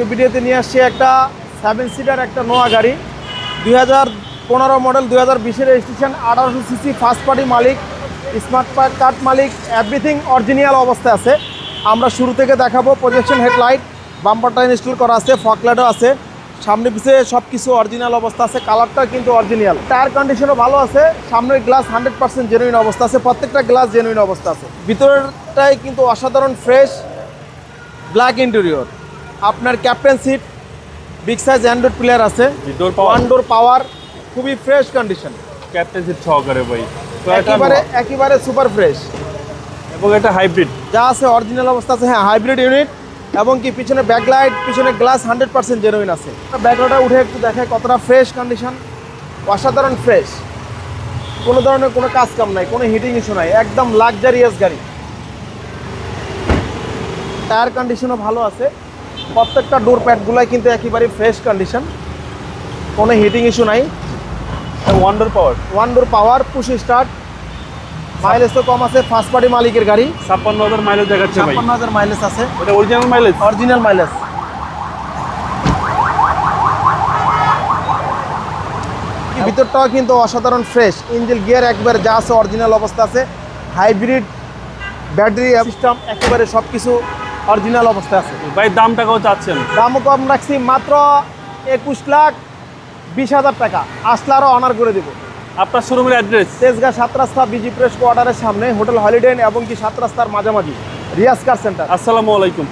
আজকে ভিডিওতে নিয়ে আসছি একটা সেভেন সিটার একটা নোয়া গাড়ি। দুই হাজার পনেরো মডেল দুই হাজার বিশের রেজিস্ট্রেশন আঠারোশো সিসি ফার্স্ট পার্টি মালিক স্মার্ট কার্ড মালিক এভরিথিং অরিজিনাল অবস্থায় আছে। আমরা শুরু থেকে দেখাবো প্রজেকশন হেডলাইট বাম্পারটা ইনস্টল করা আছে ফকলাইটও আছে। সামনে পিছে সব কিছু অরিজিনাল অবস্থা আছে কালারটা কিন্তু অরিজিনাল টায়ার কন্ডিশনও ভালো আছে, সামনের গ্লাস হান্ড্রেড পার্সেন্ট জেনুইন অবস্থা আছে, প্রত্যেকটা গ্লাস জেনুইন অবস্থা আছে। ভিতরটাই কিন্তু অসাধারণ ফ্রেশ ব্ল্যাক ইন্টেরিয়র আপনার captain seat big size android player আছে। ডোর পাওয়ার ওয়ান ডোর পাওয়ার খুবই ফ্রেশ কন্ডিশন ক্যাপ্টেন সিট সহকারে ভাই। একেবারে একেবারে সুপার ফ্রেশ এবং এটা হাইব্রিড যা আছে অরিজিনাল অবস্থা আছে হ্যাঁ হাইব্রিড ইউনিট এবং কি পিছনে ব্যাকলাইট পিছনে গ্লাস হান্ড্রেড পার্সেন্ট জেনুইন আছে। ব্যাকলাইটটা উঠে একটু দেখে কতটা ফ্রেশ কন্ডিশন অসাধারণ ফ্রেশ কোনো ধরনের কোনো কাজ কাম নাই কোনো হিটিং ইস্যু নাই একদম লাক্সারিয়াস গাড়ি। টায়ার কন্ডিশনও ভালো আছে। প্রত্যেকটা ডোর প্যাডগুলাই কিন্তু একেবারে ফ্রেশ কন্ডিশন কোনো হিটিং ইস্যু নাই। Window power window power push start mileage তো কম আছে ফার্স্ট পার্টি মালিকের গাড়ি। ছাপ্পান্ন হাজার মাইলেজ দেখাচ্ছে ছাপ্পান্ন হাজার মাইলেজ আছে। এটা অরিজিনাল মাইলেজ অরিজিনাল মাইলেজ ভিতরটাও কিন্তু অসাধারণ ফ্রেশ ইঞ্জিন গিয়ার একবার যা আছে অরিজিনাল অবস্থা আছে। হাইব্রিড ব্যাটারি সিস্টেম একেবারে সব কিছু অরিজিনাল অবস্থায় আছে। ভাই দাম টাকাও চাচ্ছেন? দামও কম রাখছি মাত্র একুশ লাখ বিশ হাজার টাকা। আসলে আরও অনার করে দেবো। আপনার শোরুমের অ্যাড্রেস তেজগাঁ সাত রাস্তা বিজি প্রেস কোয়ার্টারের সামনে হোটেল হলিডেন এবং কি সাত রাস্তার মাঝামাঝি। রিয়াজ কার সেন্টার আসসালামু আলাইকুম।